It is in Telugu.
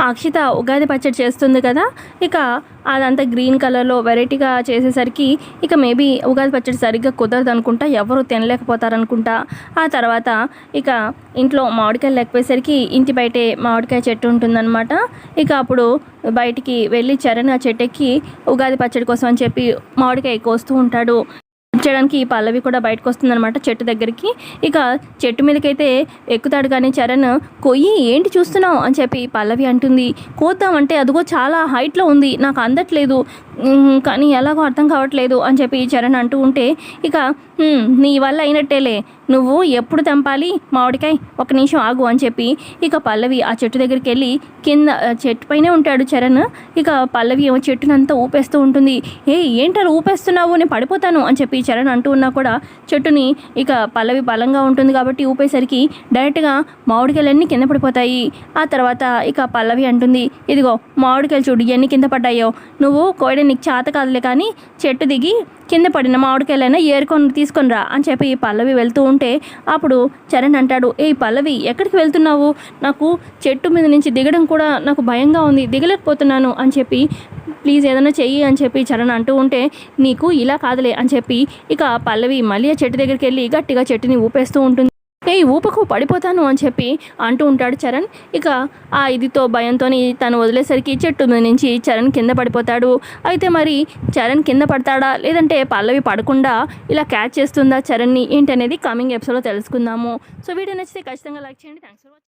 అక్షిత ఉగాది పచ్చడి చేస్తుంది కదా ఇక అదంతా గ్రీన్ కలర్లో వెరైటీగా చేసేసరికి ఇక మేబీ ఉగాది పచ్చడి సరిగ్గా కుదరదు అనుకుంటా ఎవరు తినలేకపోతారనుకుంటా. ఆ తర్వాత ఇక ఇంట్లో మామిడికాయలు లేకపోయేసరికి ఇంటి బయటే మామిడికాయ చెట్టు ఉంటుందన్నమాట. ఇక అప్పుడు బయటికి వెళ్ళి చరణ్ ఆ చెట్టెక్కి ఉగాది పచ్చడి కోసం అని చెప్పి మామిడికాయ కోస్తూ ఉంటాడు. చేయడానికి ఈ పల్లవి కూడా బయటకు వస్తుందన్నమాట చెట్టు దగ్గరికి. ఇక చెట్టు మీదకైతే ఎక్కుతాడు కానీ చరణ్ కొయ్యి ఏంటి చూస్తున్నావు? అని చెప్పి పల్లవి అంటుంది. కోద్దామంటే అదిగో చాలా హైట్లో ఉంది నాకు అందట్లేదు. కానీ ఎలాగో అర్థం కావట్లేదు అని చెప్పి చరణ్ అంటూ ఉంటే ఇక నీ వల్ల అయినట్టేలే. నువ్వు ఎప్పుడు తెంపాలి? మామిడికాయ ఒక నిమిషం ఆగు అని చెప్పి ఇక పల్లవి ఆ చెట్టు దగ్గరికి వెళ్ళి కింద చెట్టు పైనే ఉంటాడు చరణ్. ఇక పల్లవి ఏమో చెట్టునంతా ఊపేస్తూ ఉంటుంది. ఏ ఏంటారు ఊపేస్తున్నావు? నేను పడిపోతాను అని చెప్పి చరణ్ అంటూ ఉన్నా కూడా చెట్టుని ఇక పల్లవి బలంగా ఉంటుంది కాబట్టి ఊపేసరికి డైరెక్ట్గా మామిడికాయలన్నీ కింద పడిపోతాయి. ఆ తర్వాత ఇక పల్లవి అంటుంది ఇదిగో మామిడికాయలు చూడు ఎన్ని కింద పడ్డాయో. నువ్వు కోయడం నీకు చేత కాదులే కానీ చెట్టు దిగి కింద పడిన మామిడికాయలైనా ఏరుకొని తీసుకొని రా అని చెప్పి పల్లవి వెళ్తూ ఉంటే అప్పుడు చరణ్ అంటాడు ఏ పల్లవి ఎక్కడికి వెళ్తున్నావు? నాకు చెట్టు మీద నుంచి దిగడం కూడా నాకు భయంగా ఉంది దిగలేకపోతున్నాను అని చెప్పి ప్లీజ్ ఏదైనా చెయ్యి అని చెప్పి చరణ్ అంటూ ఉంటే నీకు ఇలా కాదులే అని చెప్పి ఇక పల్లవి మళ్ళీ ఆ చెట్టు దగ్గరికి వెళ్ళి గట్టిగా చెట్టుని ఊపేస్తూ ఉంటుంది. ఏ ఊపకు పడిపోతాను అని చెప్పి అంటూ ఉంటాడు చరణ్. ఇక ఆ ఇదితో భయంతో తను వదిలేసరికి చెట్టు నుంచి చరణ్ కింద పడిపోతాడు. అయితే మరి చరణ్ కింద పడతాడా? లేదంటే పల్లవి పడకుండా ఇలా క్యాచ్ చేస్తుందా చరణ్ని? ఏంటనేది కమింగ్ ఎపిసోడ్లో తెలుసుకుందాము. సో వీడియో నచ్చితే ఖచ్చితంగా లైక్ చేయండి. Thanks for watching